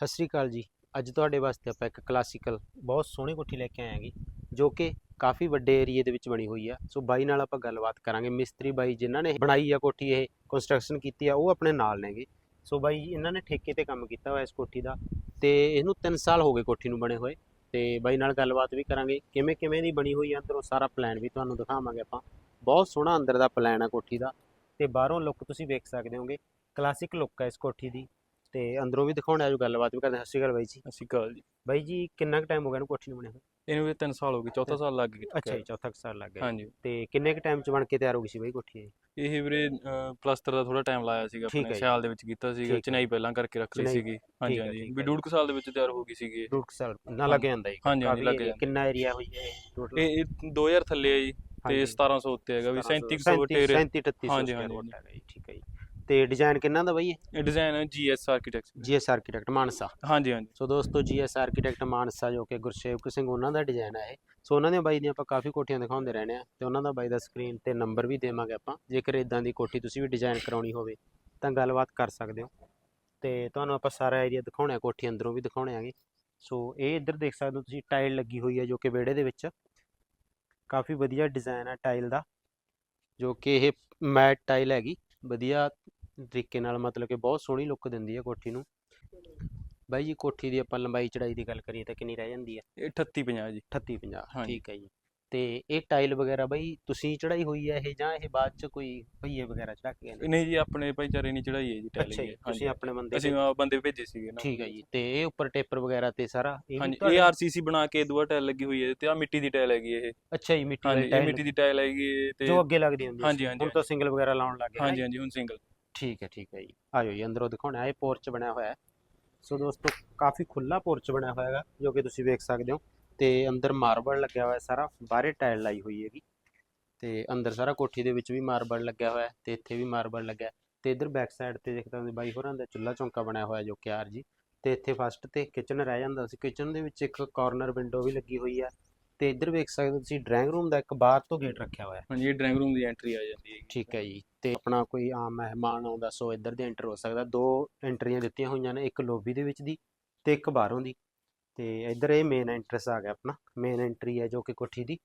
ਸਤਿ ਸ਼੍ਰੀ ਅਕਾਲ ਜੀ। ਅੱਜ ਤੁਹਾਡੇ ਵਾਸਤੇ ਆਪਾਂ ਇੱਕ ਕਲਾਸੀਕਲ ਬਹੁਤ ਸੋਹਣੀ ਕੋਠੀ ਲੈ ਕੇ ਆਏ ਹਾਂਗੇ, ਜੋ ਕਿ ਕਾਫੀ ਵੱਡੇ ਏਰੀਏ ਦੇ ਵਿੱਚ ਬਣੀ ਹੋਈ ਆ। ਸੋ ਬਾਈ ਨਾਲ ਆਪਾਂ ਗੱਲਬਾਤ ਕਰਾਂਗੇ। ਮਿਸਤਰੀ ਬਾਈ ਜਿਨ੍ਹਾਂ ਨੇ ਬਣਾਈ ਆ ਕੋਠੀ, ਇਹ ਕੰਸਟਰਕਸ਼ਨ ਕੀਤੀ ਆ, ਉਹ ਆਪਣੇ ਨਾਲ ਨੇਗੇ। ਸੋ ਬਾਈ, ਇਹਨਾਂ ਨੇ ਠੇਕੇ ਤੇ ਕੰਮ ਕੀਤਾ ਹੋਇਆ ਇਸ ਕੋਠੀ ਦਾ ਤੇ ਇਹਨੂੰ 3 ਸਾਲ ਹੋ ਗਏ ਕੋਠੀ ਨੂੰ ਬਣੇ ਹੋਏ। ਤੇ ਬਾਈ ਨਾਲ ਗੱਲਬਾਤ ਵੀ ਕਰਾਂਗੇ ਕਿਵੇਂ ਕਿਵੇਂ ਦੀ ਬਣੀ ਹੋਈ ਆ, ਅੰਦਰੋਂ ਸਾਰਾ ਪਲਾਨ ਵੀ ਤੁਹਾਨੂੰ ਦਿਖਾਵਾਂਗੇ ਆਪਾਂ। ਬਹੁਤ ਸੋਹਣਾ ਅੰਦਰ ਦਾ ਪਲਾਨ ਆ ਕੋਠੀ ਦਾ। ਤੇ ਬਾਹਰੋਂ ਲੁੱਕ ਤੁਸੀਂ ਵੇਖ ਸਕਦੇ ਹੋਗੇ ਕਲਾਸਿਕ ਲੁੱਕ ਆ ਇਸ ਕੋਠੀ ਦੀ। ਤੇ ਅੰਦਰੋਂ ਵੀ ਦਿਖਾਉਣਾ ਜੋ ਗੱਲਬਾਤ ਵੀ ਕਰਦੇ ਹਾਂ। ਸਤਿ ਸ਼੍ਰੀ ਅਕਾਲ ਬਾਈ ਜੀ ਅਕਾਲ ਜੀ ਬਾਈ ਜੀ ਕਿੰਨਾ ਕੁ ਟਾਈਮ ਹੋ ਗਿਆ ਇਹਨੂੰ ਕੋਠੀ ਨੂੰ ਬਣੇ ਹੋਏ ਇਹਨੂੰ ਵੀ 3 ਸਾਲ ਹੋ ਗਏ ਚੌਥਾ ਸਾਲ ਲੱਗ ਗਿਆ ਅੱਛਾ ਜੀ ਚੌਥਾ ਕੁ ਸਾਲ ਲੱਗ ਗਿਆ। ਹਾਂਜੀ ਤੇ ਕਿੰਨੇ ਕੁ ਟਾਈਮ ਚ ਬਣ ਕੇ ਤਿਆਰ ਹੋ ਗਈ ਸੀ ਬਾਈ ਕੋਠੀ ਇਹ ਇਹ ਵੀਰੇ ਅਹ, ਪਲਸਤਰ ਦਾ ਥੋੜਾ ਟਾਈਮ ਲਾਇਆ ਸੀਗਾ ਠੀਕ ਹੈ ਆਪਣੇ ਜੀ। ਸਿਆਲ ਦੇ ਵਿੱਚ ਕੀਤਾ ਠੀਕ ਸੀਗਾ ਹੈ। ਚਨਾਈ ਪਹਿਲਾਂ ਕਰਕੇ ਰੱਖ ਲਈ ਸੀਗੀ ਹਾਂਜੀ ਠੀਕ ਹੈ, ਹਾਂਜੀ ਠੀਕ ਵੀ ਹੈ। ਡੂਢ ਕੁ ਸਾਲ ਦੇ ਵਿੱਚ ਤਿਆਰ ਹੋ ਗਈ ਸੀਗੀ ਇਹ। ਡੂਢ ਕੁ ਸਾਲ ਨਾ ਲੱਗ ਜਾਂਦਾ ਜੀ ਹਾਂਜੀ, ਹਾਂਜੀ, ਕਾਫੀ ਲੱਗ area-। ਕਿੰਨਾ ਏਰੀਆ ਹੋਈ ਹੈ ਟੋਟਲ ਇਹ ਇਹ 2000 ਥੱਲੇ ਆ ਜੀ ਤੇ 1700 ਉੱਤੇ ਹੈਗਾ ਵੀ 3700 ਟੇਰੇ 37 38 ਹਾਂਜੀ, ਹਾਂਜੀ ਹਾਂਜੀ। ਹੈਗਾ ਜੀ ਠੀਕ ਹੈ ਜੀ ਤੇ ਡਿਜ਼ਾਈਨ ਕਿੰਨਾ ਦਾ ਬਾਈ ਇਹ? ਇਹ design GS architect GS architect Mansa. ਹਾਂਜੀ ਹਾਂਜੀ। ਸੋ ਦੋਸਤੋ ਜੀਐਸ ਆਰਕੀਟੈਕਟ ਮਾਨਸਾ ਜੋ ਕਿ ਗੁਰਸੇਵਕ ਸਿੰਘ ਉਹਨਾਂ ਦਾ ਡਿਜ਼ਾਈਨ ਹੈ ਇਹ। ਸੋ ਉਹਨਾਂ ਦੀਆਂ ਬਾਈ ਦੀਆਂ ਆਪਾਂ ਕਾਫੀ ਕੋਠੀਆਂ ਦਿਖਾਉਂਦੇ ਰਹਿੰਦੇ ਆ ਤੇ ਉਹਨਾਂ ਦਾ ਬਾਈ ਦਾ ਸਕਰੀਨ ਤੇ ਨੰਬਰ ਵੀ ਦੇਵਾਂਗੇ ਆਪਾਂ। ਜੇਕਰ ਇਦਾਂ ਦੀ ਕੋਠੀ ਤੁਸੀਂ ਵੀ ਡਿਜ਼ਾਈਨ ਕਰਾਉਣੀ ਹੋਵੇ ਤਾਂ ਗੱਲਬਾਤ ਕਰ ਸਕਦੇ ਹੋ। ਤੇ ਤੁਹਾਨੂੰ ਆਪਾਂ ਸਾਰਾ ਏਰੀਆ ਦਿਖਾਉਣਾ ਹੈ ਕੋਠੀ ਅੰਦਰੋਂ ਵੀ ਦਿਖਾਉਣੇ ਆਗੇ ਸੋ ਇਹ ਇੱਧਰ ਦੇਖ ਸਕਦੇ ਹੋ ਤੁਸੀਂ ਟਾਈਲ ਲੱਗੀ ਹੋਈ ਹੈ ਜੋ ਕਿ ਵਿਹੜੇ ਦੇ ਵਿੱਚ। ਕਾਫੀ ਵਧੀਆ ਡਿਜ਼ਾਈਨ ਹੈ ਟਾਈਲ ਦਾ ਜੋ ਕਿ ਇਹ ਮੈਟ ਟਾਈਲ ਹੈਗੀ। ਵਧੀਆ ਤਰੀਕੇ ਨਾਲ ਮਤਲਬ ਕਿ ਬਹੁਤ ਸੋਹਣੀ ਲੁੱਕ ਦਿੰਦੀ ਹੈ ਕੋਠੀ ਨੂੰ। ਬਾਈ ਜੀ ਕੋਠੀ ਦੀ ਆਪਾਂ ਲੰਬਾਈ ਚੜਾਈ ਦੀ ਗੱਲ ਕਰੀਏ ਤਾਂ ਕਿੰਨੀ ਰਹਿ ਜਾਂਦੀ ਹੈ? ਇਹ 38 50 ਜੀ। 38 50 ਹਾਂਜੀ। ਠੀਕ ਹੈ ਜੀ। ਤੇ ਇਹ ਟਾਈਲ ਵਗੈਰਾ ਬਾਈ ਤੁਸੀਂ ਚੜਾਈ ਹੋਈ ਹੈ ਇਹ ਜਾਂ ਇਹ ਬਾਅਦ ਚ ਕੋਈ ਭਈਏ ਵਗੈਰਾ ਚੜਾ ਕੇ ਗਏ ਨਹੀਂ ਜੀ ਆਪਣੇ ਭਾਈਚਾਰੇ ਨਹੀਂ ਚੜਾਈ ਹੈ ਜੀ ਅੱਛਾ ਜੀ ਤੁਸੀਂ ਆਪਣੇ ਬੰਦੇ ਅਸੀਂ ਬੰਦੇ ਭੇਜੇ ਸੀਗੇ ਨਾ। ਠੀਕ ਹੈ ਜੀ ਤੇ ਇਹ ਉੱਪਰ ਟੇਪਰ ਵਗੈਰਾ ਤੇ ਸਾਰਾ ਹਾਂਜੀ ਇਹ ਆਰਸੀਸੀ ਬਣਾ ਕੇ ਦੁਆ ਟਾਇਲ ਲੱਗੀ ਹੋਈ ਹੈ ਤੇ ਆ ਮਿੱਟੀ ਦੀ ਟਾਇਲ ਹੈਗੀ ਇਹ। ਅੱਛਾ ਜੀ ਮਿੱਟੀ ਟਾਈਲ ਦੀ ਟਾਇਲ ਹੈਗੀ ਤੇ ਜੋ ਅੱਗੇ ਲੱਗਦੀ ਹੁੰਦੀ ਹਾਂਜੀ। ਹਾਂਜੀ, ਹੁਣ ਤਾਂ ਸਿੰਗਲ ਵਗੈਰਾ ਲਾਉਣ ਲੱਗ ਗਏ ਹਾਂਜੀ? ਹਾਂਜੀ ਹੁਣ ਸਿੰਗਲ ਠੀਕ ਹੈ ਠੀਕ ਹੈ ਜੀ। ਆਜੋ ਜੀ, ਅੰਦਰੋਂ ਦਿਖਾਉਣਾ ਇਹ ਪੋਰਚ ਬਣਿਆ ਹੋਇਆ ਹੈ। ਸੋ ਦੋਸਤੋ, ਕਾਫੀ ਖੁੱਲਾ ਪੋਰਚ ਬਣਿਆ ਹੋਇਆ ਹੈਗਾ, ਜੋ ਕਿ ਤੁਸੀਂ ਵੇਖ ਸਕਦੇ ਹੋ। ਤੇ ਅੰਦਰ ਮਾਰਬਲ ਲੱਗਿਆ ਹੋਇਆ ਸਾਰਾ, ਬਾਹਰੇ ਟਾਇਲ ਲਾਈ ਹੋਈ ਹੈਗੀ। ਤੇ ਅੰਦਰ ਸਾਰਾ ਕੋਠੀ ਦੇ ਵਿੱਚ ਵੀ ਮਾਰਬਲ ਲੱਗਿਆ ਹੋਇਆ ਹੈ, ਤੇ ਇੱਥੇ ਵੀ ਮਾਰਬਲ ਲੱਗਿਆ ਹੈ। ਤੇ ਇੱਧਰ ਬੈਕ ਸਾਈਡ ਤੇ ਦੇਖਦਾ ਹਾਂ ਬਾਈ ਹੋਰਾਂ ਦਾ ਚੁੱਲਾ ਚੌਂਕਾ ਬਣਿਆ ਹੋਇਆ ਜੋ ਕਿ ਆਰ ਜੀ ਤੇ ਇੱਥੇ ਫਸਟ ਤੇ ਕਿਚਨ ਰਹਿ ਜਾਂਦਾ ਸੀ। ਕਿਚਨ ਦੇ ਵਿੱਚ ਇੱਕ ਕਾਰਨਰ ਵਿੰਡੋ ਵੀ ਲੱਗੀ ਹੋਈ ਹੈ। ਤੇ ਇੱਧਰ ਵੇਖ ਸਕਦੇ ਹੋ ਤੁਸੀਂ ਡਰਾਇੰਗ ਰੂਮ ਦਾ ਇੱਕ ਬਾਹਰ ਤੋਂ ਗੇਟ ਰੱਖਿਆ ਹੋਇਆ ਹੈ। ਹਾਂਜੀ ਇਹ ਡਰਾਇੰਗ ਰੂਮ ਦੀ ਐਂਟਰੀ ਆ ਜਾਂਦੀ ਹੈ ਠੀਕ ਹੈ ਜੀ ਤੇ ਆਪਣਾ ਕੋਈ ਆਮ ਮਹਿਮਾਨ ਆਉਂਦਾ ਸੋ ਇੱਧਰ ਦੇ ਐਂਟਰ ਹੋ ਸਕਦਾ। ਦੋ ਐਂਟਰੀਆਂ ਦਿੱਤੀਆਂ ਹੋਈਆਂ ਨੇ ਇੱਕ ਲੋਬੀ ਦੇ ਵਿੱਚ ਦੀ ਤੇ ਇੱਕ ਬਾਹਰੋਂ ਦੀ। ਤੇ ਇੱਧਰ ਇਹ ਮੇਨ ਐਂਟਰੈਂਸ ਆ ਗਿਆ ਆਪਣਾ ਮੇਨ ਐਂਟਰੀ ਹੈ ਜੋ ਕਿ ਕੋਠੀ ਦੀ।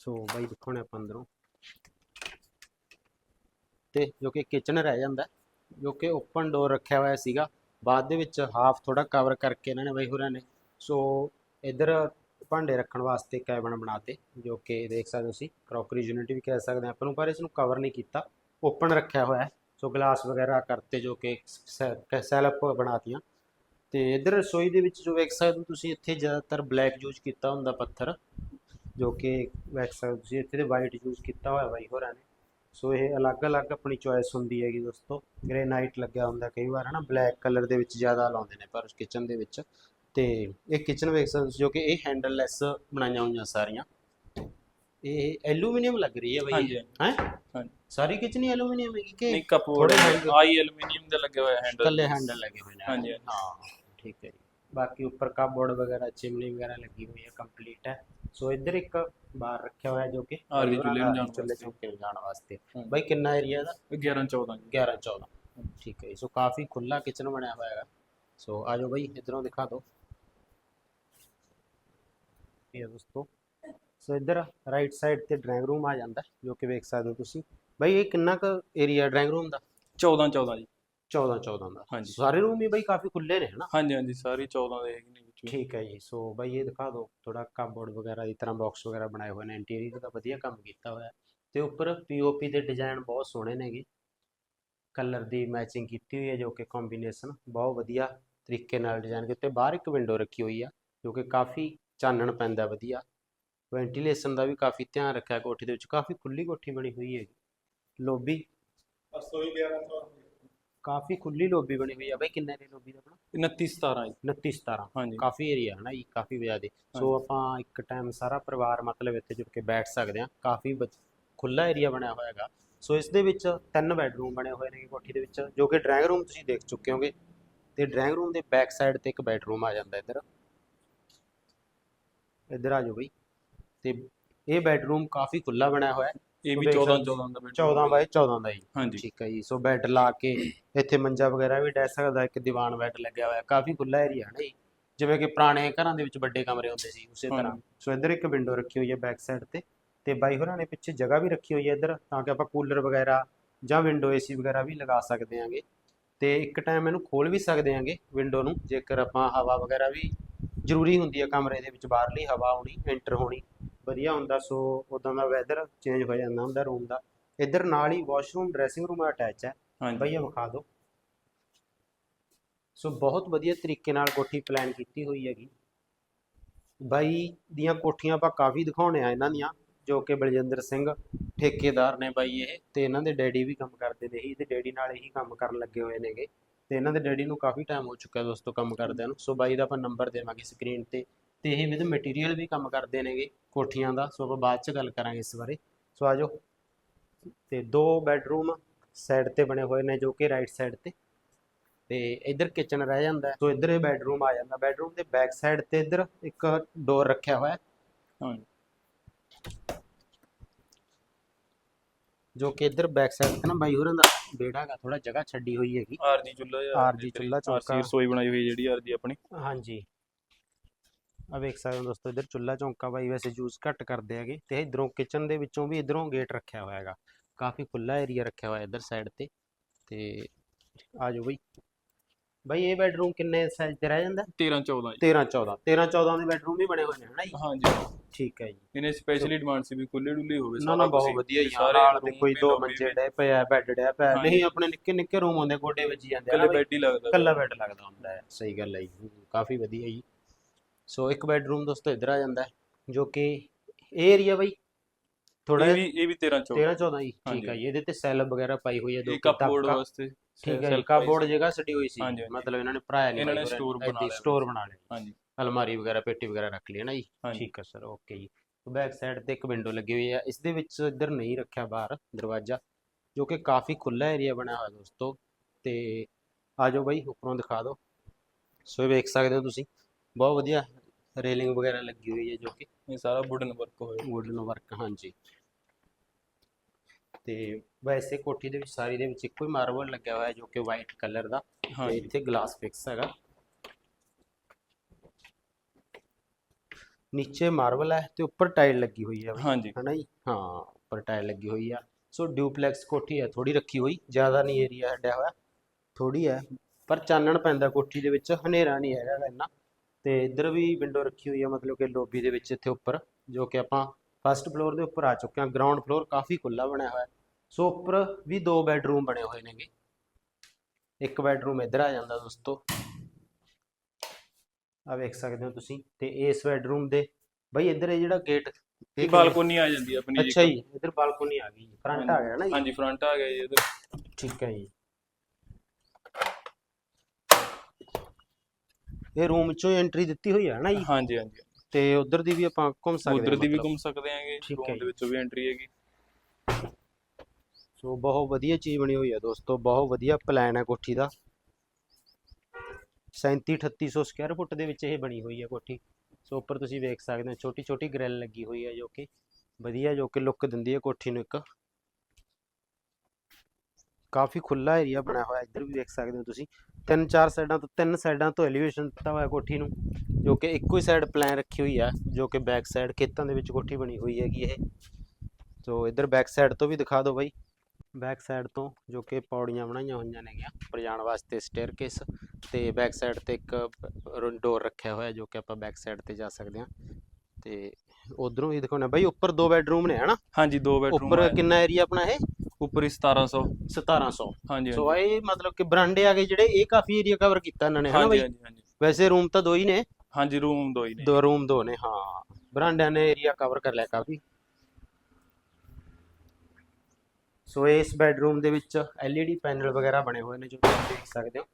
ਸੋ ਬਾਈ ਦਿਖਾਉਣੇ ਆਪਾਂ ਅੰਦਰੋਂ। ਤੇ ਜੋ ਕਿ ਕਿਚਨ ਰਹਿ ਜਾਂਦਾ ਜੋ ਕਿ ਓਪਨ ਡੋਰ ਰੱਖਿਆ ਹੋਇਆ ਸੀਗਾ। ਬਾਅਦ ਦੇ ਵਿੱਚ ਹਾਫ ਥੋੜਾ ਕਵਰ ਕਰਕੇ ਇਹਨਾਂ ਨੇ ਬਾਈ ਹੋਰਾਂ ਨੇ। ਸੋ ਇੱਧਰ ਭਾਂਡੇ ਰੱਖਣ ਵਾਸਤੇ ਕੈਬਨ ਬਣਾਤੇ ਜੋ ਕਿ ਦੇਖ ਸਕਦੇ ਹੋ ਤੁਸੀਂ, ਕਰੋਕਰੀ ਯੂਨਿਟ ਵੀ ਕਹਿ ਸਕਦੇ ਹਾਂ ਆਪਾਂ ਨੂੰ, ਪਰ ਇਸ ਨੂੰ ਕਵਰ ਨਹੀਂ ਕੀਤਾ। ਓਪਨ ਰੱਖਿਆ ਹੋਇਆ ਹੈ, ਸੋ ਗਲਾਸ ਵਗੈਰਾ ਕਰਤੇ ਜੋ ਕਿ ਸੈਲਫ ਬਣਾਤੀਆਂ। ਤੇ ਇੱਧਰ ਰਸੋਈ ਦੇ ਵਿੱਚ ਜੋ ਵੇਖ ਸਕਦੇ ਹੋ ਤੁਸੀਂ, ਇੱਥੇ ਜ਼ਿਆਦਾਤਰ ਬਲੈਕ ਯੂਜ਼ ਕੀਤਾ ਹੁੰਦਾ ਪੱਥਰ, ਜੋ ਕਿ ਵੇਖ ਸਕਦੇ ਤੁਸੀਂ, ਇੱਥੇ ਤੇ ਵਾਈਟ ਯੂਜ਼ ਕੀਤਾ ਹੋਇਆ ਬਾਈ ਹੋਰਾਂ ਨੇ। ਸੋ ਇਹ ਅਲੱਗ-ਅਲੱਗ ਆਪਣੀ ਚੋਇਸ ਹੁੰਦੀ ਹੈਗੀ ਦੋਸਤੋ। ਗ੍ਰੇਨਾਈਟ ਲੱਗਿਆ ਹੁੰਦਾ ਕਈ ਵਾਰ, ਹਨਾ ਬਲੈਕ ਕਲਰ ਦੇ ਵਿੱਚ ਜ਼ਿਆਦਾ ਲਾਉਂਦੇ ਨੇ, ਪਰ ਕਿਚਨ ਦੇ ਵਿੱਚ। ਤੇ ਇਹ ਕਿਚਨ ਤੁਸੀਂ ਜੋ ਕਿ ਇਹ ਹੈਂਡਲਲੈਸ ਬਣਾਈਆਂ ਹੋਈਆਂ ਸਾਰੀਆਂ। ਇਹ ਐਲੂਮੀਨੀਅਮ ਲੱਗ ਰਹੀ ਹੈ ਬਾਈ। ਹਾਂਜੀ, ਹੈ? ਹਾਂਜੀ। ਸਾਰੀ ਕਿਚਨ ਹੀ ਐਲੂਮੀਨੀਅਮ ਹੈਗੀ ਕਿ ਨਹੀਂ ਕਪਬੋਰਡ ਥੋੜੇ ਹੈਂਡਲ- ਆਈ ਐਲੂਮੀਨੀਅਮ ਦੇ ਲੱਗੇ ਹੋਇਆ ਹੈਂਡਲ ਕੱਲੇ ਹੈਂਡਲ ਲੱਗੇ ਹੋਏ ਨੇ। ਹਾਂਜੀ, ਹਾਂਜੀ। ਹਾਂ ਠੀਕ ਹੈ ਜੀ। ਬਾਕੀ ਉੱਪਰ ਕਪਬੋਰਡ ਵਗੈਰਾ ਚਿਮਨੀ ਵਗੈਰਾ ਲੱਗੀ ਹੋਈ ਹੈ ਕੰਪਲੀਟ ਹੈ। ਸੋ ਇੱਧਰ ਇੱਕ ਬਾਹਰ ਰੱਖਿਆ ਹੋਇਆ ਜੋ ਕਿ ਆਰ ਵੀ ਚੁੱਲ੍ਹੇ ਨੂੰ ਜਾਣ ਚੁੱਲ੍ਹੇ ਵਾਸਤੇ। ਚੌਂਕੇ ਨੂੰ ਜਾਣ ਵਾਸਤੇ। ਹਾਂਜੀ। ਬਾਈ ਕਿੰਨਾ ਏਰੀਆ ਦਾ 11 14 ਜੀ। 11 14 ਠੀਕ ਹੈ ਜੀ। ਸੋ ਕਾਫੀ ਖੁੱਲਾ ਕਿਚਨ ਬਣਿਆ ਹੋਇਆ ਹੈਗਾ। ਸੋ ਆਜੋ ਬਾਈ ਇਧਰੋਂ ਦਿਖਾ ਦਿਓ। ਆ ਦੋਸਤੋ। ਸੋ ਇੱਧਰ ਰਾਈਟ ਸਾਈਡ ਤੇ ਡਰਾਇੰਗ ਰੂਮ ਆ ਜਾਂਦਾ ਹੈ, ਜੋ ਕਿ ਵੇਖ ਸਕਦੇ ਹੋ ਤੁਸੀਂ। ਬਾਈ ਇਹ ਕਿੰਨਾ ਕੁ ਏਰੀਆ ਡਰਾਇੰਗ ਰੂਮ ਦਾ? 14 14 ਜੀ। 14 14 ਦਾ। ਹਾਂਜੀ। ਸਾਰੇ ਰੂਮ ਵੀ ਬਾਈ ਕਾਫੀ ਖੁੱਲੇ ਨੇ ਹਨਾ? ਹਾਂਜੀ ਹਾਂਜੀ ਸਾਰੀ 14 ਦੇ ਨੇ ਵਿੱਚ। ਠੀਕ ਹੈ ਜੀ। ਸੋ ਬਾਈ ਇਹ ਦਿਖਾ ਦਿਓ ਥੋੜਾ ਕਪਬੋਰਡ ਵਗੈਰਾ ਦੀ ਤਰ੍ਹਾਂ ਬਾਕਸ ਵਗੈਰਾ ਬਣਾਏ ਹੋਏ ਨੇ। ਇੰਟੀਰੀਅਰ ਦਾ ਵਧੀਆ ਕੰਮ ਕੀਤਾ ਹੋਇਆ ਹੈ। ਤੇ ਉੱਪਰ ਪੀਓਪੀ ਦੇ ਡਿਜ਼ਾਈਨ ਬਹੁਤ ਸੋਹਣੇ ਨੇਗੇ ਕਲਰ ਦੀ ਮੈਚਿੰਗ ਕੀਤੀ ਹੋਈ ਹੈ ਜੋ ਕਿ ਕੰਬੀਨੇਸ਼ਨ ਬਹੁਤ ਵਧੀਆ ਤਰੀਕੇ ਨਾਲ ਡਿਜ਼ਾਈਨ ਕੀਤੇ। ਬਾਹਰ ਇੱਕ ਵਿੰਡੋ ਰੱਖੀ ਹੋਈ ਆ ਜੋ ਕਿ ਕਾਫੀ ਚਾਨਣ ਪੈਂਦਾ ਵਧੀਆ। ਵੈਂਟੀਲੇਸ਼ਨ ਦਾ ਵੀ ਕਾਫੀ ਧਿਆਨ ਰੱਖਿਆ ਕੋਠੀ ਦੇ ਵਿੱਚ ਕਾਫੀ ਖੁੱਲੀ ਕੋਠੀ ਬਣੀ ਹੋਈ ਹੈ ਲੋਬੀ ਰਸੋਈ 1100 ਕਾਫੀ ਖੁੱਲੀ ਲੋਬੀ ਬਣੀ ਹੋਈ ਆ ਬਾਈ ਕਿੰਨੇ ਦੀ ਲੋਬੀ ਦਾ? ਆਪਣਾ 29 17 ਜੀ। 29 17 ਹਾਂਜੀ। ਕਾਫੀ ਏਰੀਆ ਹੈ ਨਾ ਜੀ ਕਾਫੀ ਜ਼ਿਆਦਾ ਸੋ ਆਪਾਂ ਇੱਕ ਟਾਈਮ ਸਾਰਾ ਪਰਿਵਾਰ ਮਤਲਬ ਇੱਥੇ ਜੁੜ ਕੇ ਬੈਠ ਸਕਦੇ ਹਾਂ। ਕਾਫੀ ਖੁੱਲਾ ਏਰੀਆ ਬਣਿਆ ਹੋਇਆ ਹੈਗਾ। ਸੋ ਇਸ ਦੇ ਵਿੱਚ ਤਿੰਨ ਬੈੱਡਰੂਮ ਬਣੇ ਹੋਏ ਨੇ ਕੋਠੀ ਦੇ ਵਿੱਚ ਜੋ ਕਿ ਡਰਾਇੰਗ ਰੂਮ ਤੁਸੀਂ ਦੇਖ ਚੁੱਕੇ ਹੋਗੇ। ਤੇ ਡਰਾਇੰਗ ਰੂਮ ਦੇ ਬੈਕ ਸਾਈਡ ਤੇ ਇੱਕ ਬੈੱਡਰੂਮ ਆ ਜਾਂਦਾ ਇੱਧਰ। ਇੱਧਰ ਆ ਜਾਓ ਬਈ। ਤੇ ਇਹ ਬੈੱਡਰੂਮ ਕਾਫੀ ਖੁੱਲਾ ਬਣਿਆ ਹੋਇਆ ਹੈ। ਇਹ ਵੀ ਵੇਖ 14 ਸਕਦੇ 14 ਦਾ ਬੈੱਡ 14 ਬਾਈ 14 ਦਾ ਜੀ। ਹਾਂਜੀ। ਠੀਕ ਹੈ ਜੀ। ਸੋ ਬੈੱਡ ਲਾ ਕੇ ਇੱਥੇ ਮੰਜਾ ਵਗੈਰਾ ਵੀ ਡੈ ਸਕਦਾ ਇੱਕ ਦੀਵਾਨ ਬੈੱਡ ਲੱਗਿਆ ਹੋਇਆ ਕਾਫੀ ਖੁੱਲਾ ਏਰੀਆ ਹੈ ਨਾ ਜੀ। ਜਿਵੇਂ ਕਿ ਪੁਰਾਣੇ ਘਰਾਂ ਦੇ ਵਿੱਚ ਵੱਡੇ ਕਮਰੇ ਹੁੰਦੇ ਸੀ ਉਸੇ ਤਰ੍ਹਾਂ। ਸੋ ਇੱਧਰ ਇੱਕ ਵਿੰਡੋ ਰੱਖੀ ਹੋਈ ਹੈ ਬੈਕ ਸਾਈਡ ਤੇ। ਤੇ ਬਾਈ ਹੋਰਾਂ ਨੇ ਪਿੱਛੇ ਜਗ੍ਹਾ ਵੀ ਰੱਖੀ ਹੋਈ ਹੈ ਇੱਧਰ ਤਾਂ ਕਿ ਆਪਾਂ ਕੂਲਰ ਵਗੈਰਾ ਜਾਂ ਵਿੰਡੋ ਏਸੀ ਵਗੈਰਾ ਵੀ ਲਗਾ ਸਕਦੇ ਹਾਂਗੇ। ਤੇ ਇੱਕ ਟਾਈਮ ਇਹਨੂੰ ਖੋਲ ਵੀ ਸਕਦੇ ਹਾਂਗੇ ਵਿੰਡੋ ਨੂੰ ਜੇਕਰ ਆਪਾਂ ਹਵਾ ਵਗੈਰਾ ਵੀ ਜ਼ਰੂਰੀ ਹੁੰਦੀ ਹੈ ਕਮਰੇ ਦੇ ਵਿੱਚ ਬਾਹਰਲੀ ਹਵਾ ਆਉਣੀ ਐਂਟਰ ਹੋਣੀ ਵਧੀਆ ਹੁੰਦਾ ਸੋ ਉਦਾਂ ਦਾ ਵੈਦਰ ਚੇਂਜ ਹੋ ਜਾਂਦਾ ਹੁੰਦਾ ਰੂਮ ਦਾ। ਇੱਧਰ ਨਾਲ ਹੀ ਵਾਸ਼ਰੂਮ ਡਰੈਸਿੰਗ ਰੂਮ ਅਟੈਚ ਹੈ ਹਾਂਜੀ। ਭਈਆ ਵਿਖਾ ਦਿਓ। ਸੋ ਬਹੁਤ ਵਧੀਆ ਤਰੀਕੇ ਨਾਲ ਕੋਠੀ ਪਲਾਨ ਕੀਤੀ ਹੋਈ ਹੈਗੀ। ਬਾਈ ਦੀਆਂ ਕੋਠੀਆਂ ਆਪਾਂ ਕਾਫੀ ਦਿਖਾਉਣੇ ਆ ਇਹਨਾਂ ਦੀਆਂ ਜੋ ਕਿ ਬਲਜਿੰਦਰ ਸਿੰਘ ਠੇਕੇਦਾਰ ਨੇ ਬਾਈ ਇਹ ਤੇ ਇਹਨਾਂ ਦੇ ਡੈਡੀ ਵੀ ਕੰਮ ਕਰਦੇ ਨੇ ਇਹਦੇ ਡੈਡੀ ਨਾਲ ਇਹੀ ਕੰਮ ਕਰਨ ਲੱਗੇ ਹੋਏ ਨੇਗੇ। ਤੇ ਇਹਨਾਂ ਦੇ ਡੈਡੀ ਨੂੰ ਕਾਫੀ ਟਾਈਮ ਹੋ ਚੁੱਕਾ ਦੋਸਤੋ ਕੰਮ ਕਰਦਿਆਂ ਨੂੰ। ਸੋ ਬਾਈ ਦਾ ਆਪਾਂ ਨੰਬਰ ਦੇਵਾਂਗੇ ਸਕਰੀਨ ਤੇ। ਤੇ ਇਹ ਵਿਦ ਮਟੀਰੀਅਲ ਵੀ ਕੰਮ ਕਰਦੇ ਨੇਗੇ ਕੋਠੀਆਂ ਦਾ। ਸੋ ਆਪਾਂ ਬਾਅਦ ਚ ਗੱਲ ਕਰਾਂਗੇ ਇਸ ਬਾਰੇ। ਸੋ ਆਜੋ ਤੇ ਦੋ ਬੈੱਡਰੂਮ ਸਾਈਡ ਤੇ ਬਣੇ ਹੋਏ ਨੇ ਜੋ ਕਿ ਰਾਈਟ ਸਾਈਡ ਤੇ। ਤੇ ਇੱਧਰ ਕਿਚਨ ਰਹਿ ਜਾਂਦਾ ਸੋ ਇੱਧਰ ਇਹ ਬੈੱਡਰੂਮ ਆ ਜਾਂਦਾ। ਬੈੱਡਰੂਮ ਦੇ ਬੈਕ ਸਾਈਡ ਤੇ ਇੱਧਰ ਇੱਕ ਡੋਰ ਰੱਖਿਆ ਹੋਇਆ ਹੈ, ਹਾਂਜੀ। ਜੋ ਕਿ ਇੱਧਰ ਬੈਕ ਸਾਈਡ ਤੇ ਨਾ ਬਾਈ ਹੋਰਾਂ ਦਾ ਵਿਹੜਾ ਹੈਗਾ ਥੋੜਾ ਜਗ੍ਹਾ ਛੱਡੀ ਹੋਈ ਹੈਗੀ। ਆਰਜੀ ਚੁੱਲ੍ਹਾ ਜਾਂ RG ਚੁੱਲ੍ਹਾ ਚੌਂਕਾ। ਰਸੋਈ ਬਣਾਈ ਹੋਈ ਜਿਹੜੀ ਆਰਜੀ ਆਪਣੀ। ਹਾਂਜੀ। ਆ ਵੇਖ ਸਕਦੇ ਹੋ ਦੋਸਤੋ ਇੱਧਰ ਚੁੱਲ੍ਹਾ ਚੌਂਕਾ ਬਾਈ ਵੈਸੇ ਯੂਜ਼ ਘੱਟ ਕਰਦੇ ਹੈਗੇ ਤੇ ਇਧਰੋਂ ਕਿਚਨ ਦੇ ਵਿੱਚੋਂ ਵੀ ਇਧਰੋਂ ਗੇਟ ਰੱਖਿਆ ਹੋਇਆ ਹੈਗਾ। ਕਾਫੀ ਖੁੱਲਾ ਏਰੀਆ ਰੱਖਿਆ ਹੋਇਆ ਇੱਧਰ ਸਾਈਡ ਤੇ ਤੇ ਆ ਜਾਓ ਬਈ। ਬਈ ਇਹ ਬੈਡਰੂਮ ਕਿੰਨੇ ਸਾਈਜ਼ ਤੇ ਰਹਿ ਜਾਂਦਾ? 13 14 ਜੀ। 13 14 13 14 ਦੇ ਬੈਡਰੂਮ ਵੀ ਬਣੇ ਹੋਏ ਨੇ ਹਨਾ ਜੀ? ਹਾਂਜੀ। ਠੀਕ ਹੈ ਜੀ। ਇਹਨੇ ਸਪੈਸ਼ਲੀ ਡਿਮਾਂਡ ਸੀ ਵੀ ਖੁੱਲੇ ਡੁੱਲੇ ਹੋਵੇ ਨਾ ਨਾ ਬਹੁਤ ਵਧੀਆ ਜੀ। ਹਾਂ, ਨਾਲ ਦੇ ਕੋਈ ਦੋ ਮੰਜੇ ਡੇ ਪਏ ਆ ਬੈੱਡ ਡਿਆ ਪਿਆ। ਨਹੀਂ ਆਪਣੇ ਨਿੱਕੇ ਨਿੱਕੇ ਰੂਮ ਹੁੰਦੇ ਗੋਡੇ ਵਿੱਚ ਹੀ ਜਾਂਦੇ ਕੱਲੇ। ਬੈੱਡ ਹੀ ਲੱਗਦਾ। ਇਕੱਲਾ ਬੈੱਡ ਲੱਗਦਾ ਹੁੰਦਾ ਹੈ। ਸਹੀ ਗੱਲ ਹੈ ਜੀ। ਕਾਫੀ ਵਧੀਆ ਜੀ। ਸੋ ਇੱਕ ਬੈਡਰੂਮ ਦੋਸਤੋ ਇੱਧਰ ਆ ਜਾਂਦਾ ਹੈ ਜੋ ਕਿ ਇਹ ਏਰੀਆ ਬਈ ਥੋੜਾ ਇਹ ਵੀ ਇਹ ਵੀ 13 14 13 14 ਜੀ। ਠੀਕ। ਹੈ ਜੀ। ਇਹਦੇ ਤੇ ਸੈਲ ਵਗੈਰਾ ਪਾਈ ਹੋਈ ਹੈ ਜੋ ਕਿ ਕੱਪਬੋਰਡ ਵਾਸਤੇ ਠੀਕ ਹੈ ਜੀ ਸੀ। ਜਗ੍ਹਾ ਸਟੀ ਹੋਈ ਸੀ। ਮਤਲਬ ਇਹਨਾਂ ਨੇ ਭਰਾਇਆ ਨਹੀਂ ਇਹਨਾਂ ਨੇ store ਬਣਾ ਲਿਆ। ਸਟੋਰ ਬਣਾ ਲਿਆ। ਹਾਂਜੀ। ਅਲਮਾਰੀ ਵਗੈਰਾ ਪੇਟੀ ਵਗੈਰਾ ਰੱਖ ਲਈ ਹੈ ਨਾ ਜੀ? ਹਾਂਜੀ। ਠੀਕ ਹੈ ਸਰ ਓਕੇ ਜੀ। ਬੈਕ ਸਾਈਡ ਤੇ ਇੱਕ ਵਿੰਡੋ ਲੱਗੀ ਹੋਈ ਹੈ ਇਸ ਦੇ ਵਿੱਚ ਇੱਧਰ ਨਹੀਂ ਰੱਖਿਆ ਬਾਹਰ ਦਰਵਾਜ਼ਾ ਜੋ ਕਿ ਕਾਫੀ ਖੁੱਲਾ ਏਰੀਆ ਬਣਿਆ ਹੋਇਆ ਦੋਸਤੋ। ਤੇ ਆ ਜਾਓ ਬਾਈ ਉੱਪਰੋਂ ਦਿਖਾ ਦਿਓ। ਸੋ ਇਹ ਵੇਖ ਸਕਦੇ ਹੋ ਤੁਸੀਂ। ਬਹੁਤ ਵਧੀਆ ਰੇਲਿੰਗ ਵਗੈਰਾ ਲੱਗੀ ਹੋਈ ਹੈ ਜੋ ਕਿ। ਇਹ ਸਾਰਾ ਵੁਡਨ ਵਰਕ ਹੋਇਆ। ਵੁਡਨ ਵਰਕ ਹਾਂਜੀ। ਤੇ ਵੈਸੇ ਕੋਠੀ ਦੇ ਵਿੱਚ ਸਾਰੀ ਦੇ ਵਿੱਚ ਇੱਕੋ ਹੀ ਮਾਰਬਲ ਲੱਗਿਆ ਹੋਇਆ ਹੈ ਜੋ ਕਿ ਵਾਈਟ ਕਲਰ ਦਾ। ਤੇ ਇੱਥੇ ਗਲਾਸ ਫਿਕਸ ਹੈਗਾ। ਨੀਚੇ ਮਾਰਬਲ ਹੈ ਤੇ ਉੱਪਰ ਟਾਈਲ ਲੱਗੀ ਹੋਈ ਹੈ ਹਾਂਜੀ। ਹਨਾ ਜੀ? ਹਾਂ ਉੱਪਰ ਟਾਇਲ ਲੱਗੀ ਹੋਈ ਆ। ਸੋ ਡਿਊਪਲੈਕਸ ਕੋਠੀ ਹੈ ਥੋੜੀ ਰੱਖੀ ਹੋਈ ਜ਼ਿਆਦਾ ਨਹੀਂ ਏਰੀਆ ਹਟਿਆ ਹੋਇਆ ਥੋੜੀ ਹੈ ਪਰ ਚਾਨਣ ਪੈਂਦਾ ਕੋਠੀ ਦੇ ਵਿੱਚ ਹਨੇਰਾ ਨਹੀਂ ਹੈਗਾ ਇੰਨਾ। ਤੇ ਇੱਧਰ ਵੀ ਵਿੰਡੋ ਰੱਖੀ ਹੋਈ ਆ ਮਤਲਬ ਕਿ ਲੋਬੀ ਦੇ ਵਿੱਚ ਇੱਥੇ ਉੱਪਰ ਜੋ ਕਿ ਆਪਾਂ ਫਸਟ ਫਲੋਰ ਦੇ ਉੱਪਰ ਆ ਚੁੱਕੇ ਹਾਂ। ਗਰਾਊਂਡ ਫਲੋਰ ਕਾਫੀ ਖੁੱਲਾ ਬਣਿਆ ਹੋਇਆ। ਹੈ। ਸੋ ਉੱਪਰ ਵੀ ਦੋ ਬੈੱਡਰੂਮ ਬਣੇ ਹੋਏ ਨੇਗੇ। ਇੱਕ ਬੈੱਡਰੂਮ ਇੱਧਰ ਆ ਜਾਂਦਾ ਦੋਸਤੋ। ਆ ਵੇਖ ਸਕਦੇ ਹੋ ਤੁਸੀਂ ਤੇ ਇਸ ਬੈੱਡਰੂਮ ਦੇ ਬਈ ਇੱਧਰ ਇਹ ਜਿਹੜਾ ਗੇਟ ਇਹ ਬਾਲਕੋਨੀ ਆ ਜਾਂਦੀ ਹੈ ਆਪਣੀ ਅੱਛਾ ਜੀ ਇਧਰ ਬਾਲਕੋਨੀ ਆ ਗਈ ਫਰੰਟ ਆ ਗਿਆ ਨਾ ਜੀ? ਹਾਂਜੀ ਫਰੰਟ ਆ ਗਿਆ ਜੀ ਇਧਰ। ਠੀਕ ਹੈ ਜੀ। ਇਹ ਰੂਮ ਚੋਂ ਐਂਟਰੀ ਦਿੱਤੀ ਹੋਈ ਹੈ ਨਾ ਜੀ? ਹਾਂਜੀ ਹਾਂਜੀ। ਤੇ ਉਧਰ ਦੀ ਵੀ ਆਪਾਂ ਘੁੰਮ ਸਕਦੇ ਉਧਰ ਦੀ ਵੀ। ਘੁੰਮ ਸਕਦੇ ਆਂਗੇ ਹੈ ਰੂਮ ਦੇ ਵਿੱਚੋਂ ਵੀ ਐਂਟਰੀ ਹੈਗੀ। ਸੋ ਬਹੁਤ ਵਧੀਆ ਚੀਜ਼ ਬਣੀ ਹੋਈ ਹੈ ਦੋਸਤੋ ਬਹੁਤ ਵਧੀਆ ਪਲਾਨ ਹੈ ਕੋਠੀ ਦਾ। 37 3800 ਸਕੁਅਰ ਫੁੱਟ ਦੇ ਵਿੱਚ ਇਹ ਬਣੀ ਹੋਈ ਹੈ ਕੋਠੀ। ਸੋ ਉੱਪਰ ਤੁਸੀਂ ਵੇਖ ਸਕਦੇ ਹੋ ਛੋਟੀ ਛੋਟੀ ਗ੍ਰਿਲ ਲੱਗੀ ਹੋਈ ਹੈ ਜੋ ਕਿ ਵਧੀਆ ਜੋ ਕਿ ਲੁੱਕ ਦਿੰਦੀ ਹੈ ਕੋਠੀ ਨੂੰ ਇੱਕ। ਕਾਫੀ ਖੁੱਲਾ ਏਰੀਆ ਬਣਿਆ ਹੋਇਆ, ਇੱਧਰ ਵੀ ਵੇਖ ਸਕਦੇ ਹੋ ਤੁਸੀਂ। ਤਿੰਨ ਚਾਰ ਸਾਈਡਾਂ ਤੋਂ, ਤਿੰਨ ਸਾਈਡਾਂ ਤੋਂ ਐਲੀਵੇਸ਼ਨ ਦਿੱਤਾ ਹੋਇਆ ਕੋਠੀ ਨੂੰ, ਜੋ ਕਿ ਇੱਕੋ ਹੀ ਸਾਈਡ ਪਲਾਨ ਰੱਖੀ ਹੋਈ ਆ, ਜੋ ਕਿ ਬੈਕ ਸਾਈਡ ਖੇਤਾਂ ਦੇ ਵਿੱਚ ਕੋਠੀ ਬਣੀ ਹੋਈ ਹੈਗੀ ਇਹ। ਸੋ ਇੱਧਰ ਬੈਕ ਸਾਈਡ ਤੋਂ ਵੀ ਦਿਖਾ ਦਿਓ ਬਾਈ। ਬੈਕ ਸਾਈਡ ਤੋਂ ਜੋ ਕਿ ਪੌੜੀਆਂ ਬਣਾਈਆਂ ਹੋਈਆਂ ਨੇਗੀਆਂ ਉੱਪਰ ਜਾਣ ਵਾਸਤੇ ਸਟੇਅਰਕੇਸ ਤੇ ਬੈਕ ਸਾਈਡ ਤੇ ਇੱਕ ਡੋਰ ਰੱਖਿਆ ਹੋਇਆ ਜੋ ਕਿ ਆਪਾਂ ਬੈਕ ਸਾਈਡ ਤੇ ਜਾ ਸਕਦੇ ਹਾਂ। ਤੇ ਉਧਰੋਂ ਵੀ ਦਿਖਾਉਣਾ। ਬਾਈ ਉੱਪਰ ਦੋ ਬੈਡਰੂਮ ਨੇ ਹਨਾ? ਹਾਂਜੀ ਦੋ ਬੈਡਰੂਮ ਉੱਪਰ ਕਿੰਨਾ ਏਰੀਆ ਆਪਣਾ ਇਹ? ਉੱਪਰ ਹੀ 1700 1700 ਹਾਂਜੀ ਸੋ ਇਹ ਮਤਲਬ ਕਿ ਬਰਾਂਡੇ ਆ ਗਏ ਜਿਹੜੇ ਇਹ ਕਾਫੀ ਏਰੀਆ ਕਵਰ ਕੀਤਾ ਇਹਨਾਂ ਨੇ ਹਨਾ ਬਾਈ? ਹਾਂਜੀ ਹਾਂਜੀ। ਵੈਸੇ ਰੂਮ ਤਾਂ ਦੋ ਹੀ ਨੇ। ਹਾਂਜੀ ਰੂਮ ਦੋ ਹੀ ਨੇ। ਦੋ ਰੂਮ ਦੋ ਨੇ ਹਾਂ। ਬਰਾਂਡਿਆਂ ਨੇ ਏਰੀਆ ਕਵਰ ਕਰ ਲਿਆ ਕਾਫੀ। ਸੋ ਇਸ ਬੈਡਰੂਮ ਦੇ ਵਿੱਚ LED ਪੈਨਲ ਵਗੈਰਾ ਬਣੇ ਹੋਏ ਨੇ ਜੋ ਤੁਸੀਂ ਦੇਖ ਸਕਦੇ ਹੋ।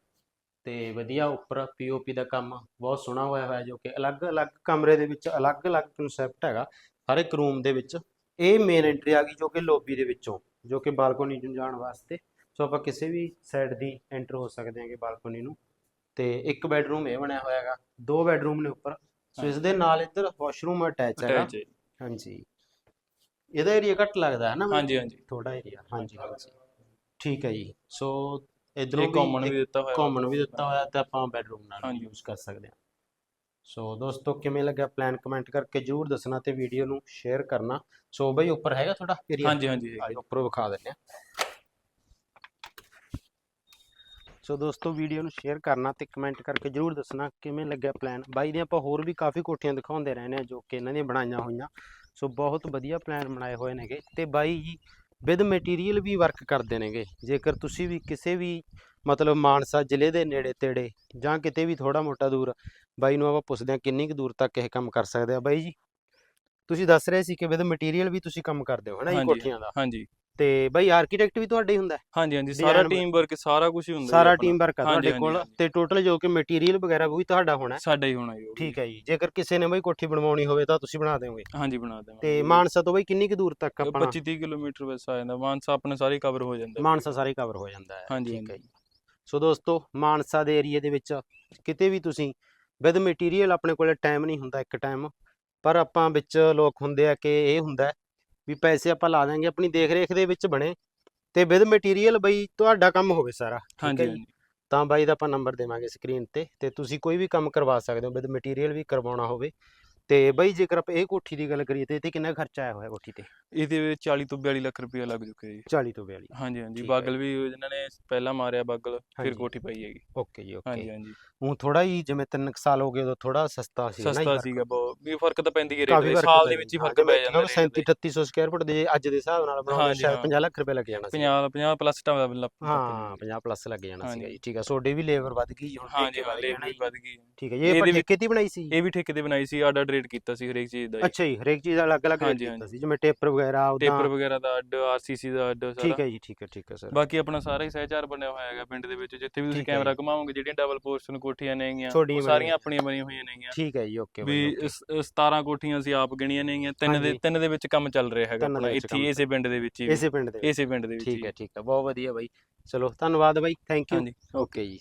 ਤੇ ਵਧੀਆ ਉੱਪਰ POP ਦਾ ਕੰਮ ਬਹੁਤ ਸੋਹਣਾ ਹੋਇਆ ਹੋਇਆ ਜੋ ਕਿ ਅਲੱਗ-ਅਲੱਗ ਕਮਰੇ ਦੇ ਵਿੱਚ ਅਲੱਗ-ਅਲੱਗ ਕਨਸੈਪਟ ਹੈਗਾ ਹਰ ਇੱਕ ਰੂਮ ਦੇ ਵਿੱਚ। ਇਹ ਮੇਨ ਐਂਟਰੀ ਆ ਗਈ ਜੋ ਕਿ ਲੌਬੀ ਦੇ ਵਿੱਚੋਂ ਜੋ ਕਿ ਬਾਲਕੋਨੀ ਨੂੰ ਜਾਣ ਵਾਸਤੇ। ਸੋ ਆਪਾਂ ਕਿਸੇ ਵੀ ਸਾਈਡ ਦੀ ਐਂਟਰ ਹੋ ਸਕਦੇ ਹਾਂਗੇ ਬਾਲਕੋਨੀ ਨੂੰ। ਤੇ ਇੱਕ ਬੈਡਰੂਮ ਇਹ ਬਣਿਆ ਹੋਇਆ ਹੈਗਾ ਦੋ ਬੈਡਰੂਮ ਨੇ ਉੱਪਰ। ਸੋ ਇਸ ਦੇ ਨਾਲ ਇੱਧਰ ਵਾਸ਼ਰੂਮ ਅਟੈਚ ਹੈਗਾ। ਹਾਂਜੀ। ਇਹਦਾ ਏਰੀਆ ਘੱਟ ਲੱਗਦਾ ਹੈ ਨਾ ਹਾਂਜੀ ਹਾਂਜੀ। ਥੋੜਾ ਏਰੀਆ ਹਾਂਜੀ। ਹਾਂਜੀ ਠੀਕ ਹੈ ਜੀ। ਸੋ ਇਧਰੋਂ ਇਹ ਕਾਮਨ ਵੀ ਦਿੱਤਾ ਹੋਇਆ ਕਾਮਨ ਵੀ ਦਿੱਤਾ ਹੋਇਆ ਤੇ ਆਪਾਂ ਬੈਡਰੂਮ ਨਾਲ। ਯੂਜ਼ ਕਰ ਸਕਦੇ ਹਾਂ। ਸੋ ਦੋਸਤੋ ਕਿਵੇਂ ਲੱਗਿਆ ਪਲਾਨ ਕਮੈਂਟ ਕਰਕੇ ਜਰੂਰ ਦੱਸਣਾ ਤੇ ਵੀਡੀਓ ਨੂੰ ਸ਼ੇਅਰ ਕਰਨਾ। ਸੋ ਬਈ ਉੱਪਰ ਹੈਗਾ ਥੋੜਾ ਏਰੀਆ ਹਾਂਜੀ ਹਾਂਜੀ ਉੱਪਰੋਂ ਵਿਖਾ ਦਿੰਦੇ ਆ ਸੋ ਦੋਸਤੋ ਵੀਡੀਓ ਨੂੰ ਸ਼ੇਅਰ ਕਰਨਾ ਤੇ ਕਮੈਂਟ ਕਰਕੇ ਜਰੂਰ ਦੱਸਣਾ ਕਿਵੇਂ ਲੱਗਿਆ ਪਲਾਨ ਬਾਈ ਦੀਆਂ ਆਪਾਂ ਹੋਰ ਵੀ ਕਾਫੀ ਕੋਠੀਆਂ ਦਿਖਾਉਂਦੇ ਰਹਿੰਦੇ ਆ ਜੋ ਕਿ ਇਹਨਾਂ ਦੀਆਂ ਬਣਾਈਆਂ ਹੋਈਆਂ। ਸੋ ਬਹੁਤ ਵਧੀਆ ਪਲਾਨ ਬਣਾਏ ਹੋਏ ਨੇਗੇ ਤੇ ਬਾਈ ਜੀ ਵਿਦ ਮਟੀਰੀਅਲ ਵੀ ਵਰਕ ਕਰਦੇ ਨੇਗੇ ਜੇਕਰ ਤੁਸੀਂ ਵੀ ਕਿਸੇ ਵੀ ਮਤਲਬ ਮਾਨਸਾ ਜ਼ਿਲ੍ਹੇ ਦੇ ਨੇੜੇ ਤੇੜੇ ਜਾਂ ਕਿਤੇ ਵੀ ਥੋੜਾ ਮੋਟਾ ਦੂਰ ਬਾਈ ਨੂੰ ਆਪਾਂ ਪੁੱਛਦੇ ਹਾਂ ਕਿੰਨੀ ਕੁ ਦੂਰ ਤੱਕ ਇਹ ਕੰਮ ਕਰ ਸਕਦੇ ਆ ਬਾਈ ਜੀ? ਤੁਸੀਂ ਦੱਸ ਰਹੇ ਸੀ ਕਿ ਵਿਦ ਮਟੀਰੀਅਲ ਵੀ ਤੁਸੀਂ ਕੰਮ ਕਰਦੇ ਹੋ ਹਨਾ ਜੀ ਕੋਠੀਆਂ ਦਾ? ਹਾਂਜੀ। ਤੇ ਬਾਈ ਆਰਕੀਟੈਕਟ ਵੀ ਤੁਹਾਡੇ ਹੀ ਹੁੰਦਾ ਹੈ? ਹਾਂਜੀ ਹਾਂਜੀ ਸਾਰਾ Design ਟੀਮ ਵਰਕ ਸਾਰਾ ਕੁਝ ਹੀ ਹੁੰਦਾ ਜੀ ਸਾਰਾ ਆਪਣਾ। ਟੀਮ ਵਰਕ ਆ ਹਾਂਜੀ, ਤੁਹਾਡੇ ਹਾਂਜੀ, ਕੋਲ ਹਾਂਜੀ। ਤੇ ਟੋਟਲ ਜੋ ਕਿ ਮਟੀਰੀਅਲ ਵਗੈਰਾ ਉਹ ਵੀ ਤੁਹਾਡਾ ਹੋਣਾ ਹੈ। ਸਾਡਾ ਹੀ ਹੋਣਾ ਜੀ ਉਹ ਵੀ। ਠੀਕ ਹੈ ਜੀ ਜੇਕਰ ਕਿਸੇ ਨੇ ਬਾਈ ਕੋਠੀ ਬਣਵਾਉਣੀ ਹੋਵੇ ਤਾਂ ਤੁਸੀਂ ਬਣਾ ਦਿਓਗੇ ਹਾਂਜੀ ਬਣਾ ਦੇਵਾਂਗੇ ਤੇ ਮਾਨਸਾ ਤੋਂ ਬਾਈ ਕਿੰਨੀ ਕੁ ਦੂਰ ਤੱਕ ਆਪਣਾ 25 30 ਕਿਲੋਮੀਟਰ ਵੈਸੇ ਆ ਜਾਂਦਾ ਮਾਨਸਾ ਆਪਣੇ ਸਾਰੇ ਕਵਰ ਹੋ ਜਾਂਦਾ ਮਾਨਸਾ ਸਾਰੇ ਕਵਰ ਹੋ ਜਾਂਦਾ ਹੈ ਹਾਂਜੀ, ਠੀਕ ਹੈ ਹਾਂਜੀ। ਜੀ ਸੋ ਦੋਸਤੋ ਮਾਨਸਾ ਦੇ ਏਰੀਏ ਦੇ ਵਿੱਚ ਕਿਤੇ ਵੀ ਤੁਸੀਂ ਵਿਦ ਮਟੀਰੀਅਲ ਆਪਣੇ ਕੋਲੇ ਟਾਈਮ ਨਹੀਂ ਹੁੰਦਾ ਇੱਕ ਟਾਈਮ ਪਰ ਆਪਾਂ ਵਿੱਚ ਲੋਕ ਹੁੰਦੇ ਆ ਕਿ ਇਹ ਹੁੰਦਾ ਹੈ ਵੀ ਪੈਸੇ ਆਪਾਂ ਲਾ ਦਾਂਗੇ ਆਪਣੀ ਦੇਖ ਰੇਖ ਦੇ ਵਿੱਚ ਬਣੇ ਤੇ ਵਿਦ ਮਟੀਰੀਅਲ ਬਈ ਤੁਹਾਡਾ ਕੰਮ ਹੋਵੇ ਸਾਰਾ ਠੀਕ ਹੈ ਜੀ। ਤਾਂ ਬਾਈ ਦਾ ਆਪਾਂ ਨੰਬਰ ਦੇਵਾਂਗੇ ਸਕਰੀਨ ਤੇ ਤੇ ਤੁਸੀਂ ਕੋਈ ਵੀ ਕੰਮ ਕਰਵਾ ਸਕਦੇ ਹੋ ਵਿਦ ਮਟੀਰੀਅਲ ਵੀ ਕਰਵਾਉਣਾ ਹੋਵੇ। ਤੇ ਬਾਈ ਜੇਕਰ ਆਪਾਂ ਇਹ ਕੋਠੀ ਦੀ ਗੱਲ ਕਰੀਏ ਤੇ ਇਹ ਤੇ ਕਿੰਨਾ ਖਰਚਾ ਆਇਆ ਹੋਇਆ ਕੋਠੀ ਤੇ? ਇਹਦੇ ਵਿੱਚ 40 ਤੋਂ 42 ਲੱਖ ਰੁਪਏ ਲੱਗ ਚੁੱਕੇ ਜੀ। 40 ਤੋਂ 42 ਹਾਂਜੀ ਹਾਂਜੀ। ਠੀਕ ਹੈ। ਬਾਗਲ ਵੀ ਇਹਨਾਂ ਨੇ ਪਹਿਲਾਂ ਮਾਰਿਆ ਬਾਗਲ ਹਾਂਜੀ। ਫਿਰ ਕੋਠੀ ਪਾਈ ਹੈਗੀ। ਓਕੇ ਜੀ ਹਾਂਜੀ ਓਕੇ। ਹਾਂਜੀ ਉਹ ਥੋੜਾ ਹੀ ਜਿਵੇਂ 3 ਸਾਲ ਹੋ ਗਏ ਉਦੋਂ ਥੋੜਾ ਸਸਤਾ ਸੀ ਨਾ ਸਸਤਾ? ਸੀਗਾ ਬਹੁਤ। ਵੀ ਫ਼ਰਕ ਤਾਂ ਪੈਂਦੀ ਹੈ ਰੇਟ ਕਾਫੀ ਦੇ ਫ਼ਰਕ ਸਾਲ ਦੇ ਵਿੱਚ ਹੀ। ਫ਼ਰਕ ਪੈ ਜਾਂਦਾ ਕਿ 37 3800 ਸਕੁਅਰ ਫੁੱਟ ਦੇ ਅੱਜ ਦੇ ਹਿਸਾਬ ਨਾਲ ਬਣਾਉਂਦੇ ਹਾਂਜੀ, ਸ਼ਾਇਦ ਹਾਂ। 50 ਲੱਖ ਰੁਪਏ ਲੱਗ ਜਾਣਾ ਸੀ 50 50 ਪਲੱਸ ਟਾ ਹਾਂ 50 ਪਲੱਸ ਲੱਗ ਜਾਣਾ ਸੀਗਾ ਹਾਂਜੀ। ਜੀ। ਠੀਕ ਹੈ ਸੋਡੇ ਵੀ ਲੇਬਰ ਵੱਧ ਗਈ ਹੁਣ ਹਾਂਜੀ ਠੇਕੇ ਹਾਂ ਵੱਧ ਗਏ ਲੇਬਰ ਨਾ ਵੀ ਜੀ। ਵਧ ਗਈ। ਠੀਕ ਹੈ ਜੀ ਇਹ ਆਪਾਂ ਇਹਦੇ ਵਿੱਚ- ਠੇਕੇ ਤੇ ਹੀ ਬਣਾਈ ਸੀ? ਇਹ ਵੀ ਠੇਕੇ ਤੇ ਬਣਾਈ ਸੀ ਆਡਾ ਰੇਟ ਕੀਤਾ ਸੀ ਹਰੇਕ ਚੀਜ਼ ਦਾ। ਅੱਛਾ ਜੀ ਹਰੇਕ ਚੀਜ਼ ਦਾ ਅਲੱਗ-ਅਲੱਗ ਰੇਟ ਹਾਂਜੀ, ਕੀਤਾ ਹਾਂਜੀ। ਸੀ ਜਿਵੇਂ ਟੇਪਰ ਵਗੈਰਾ ਟੇਪਰ ਉਦਾਂ ਵਗੈਰਾ ਦਾ ਅੱਡ ਆਰਸੀਸੀ ਦਾ ਅੱਡ ਸਾਰਾ ਠੀਕ ਹੈ ਜੀ ਠੀਕ ਹੈ ਠੀਕ ਹੈ ਸਰ ਬਾਕੀ ਆਪਣਾ ਸਾਰਾ ਹੀ ਸਹਿਚਾਰ ਬਣਿਆ ਹੋਇਆ ਹੈਗਾ ਪਿੰਡ ਦੇ ਵਿੱਚ ਜਿੱਥੇ ਵੀ ਤੁਸੀਂ ਠੀਕ ਹੈ ਕੈਮਰਾ। ਘੁਮਾਓਗੇ ਜਿਹੜੀਆਂ ਡਬਲ ਪੋਰਸ਼ਨ ਕੋਠੀਆਂ ਨੇਗੀਆਂ ਤੁਹਾਡੀਆਂ ਉਹ ਸਾਰੀਆਂ। ਆਪਣੀਆਂ ਬਣੀਆਂ ਹੋਈਆਂ ਨੇਗੀਆਂ ਠੀਕ ਹੈ ਜੀ ਓਕੇ ਵੀ ਇਸ- ਇਸ 17 ਕੋਠੀਆਂ ਅਸੀਂ ਆਪ ਗਿਣੀਆਂ ਨੇਗੀਆਂ ਤਿੰਨ ਦੇ ਹਾਂਜੀ। ਤਿੰਨ ਦੇ ਵਿੱਚ ਕੰਮ ਚੱਲ ਰਿਹਾ ਹੈਗਾ ਤਿੰਨ ਦੇ ਆਪਣਾ ਵਿੱਚ ਇੱਥੇ ਇਸੇ ਪਿੰਡ ਦੇ ਵਿੱਚ ਹੀ। ਇਸੇ ਪਿੰਡ ਦੇ ਵਿੱਚ ਇਸੇ ਪਿੰਡ ਦੇ ਵਿੱਚ ਠੀਕ ਹੀ ਹੈ ਠੀਕ ਹੈ ਬਹੁਤ ਵਧੀਆ ਬਾਈ ਚਲੋ ਧੰਨਵਾਦ ਬਾਈ ਥੈਂਕ ਯੂ ਹਾਂਜੀ ਓਕੇ ਜੀ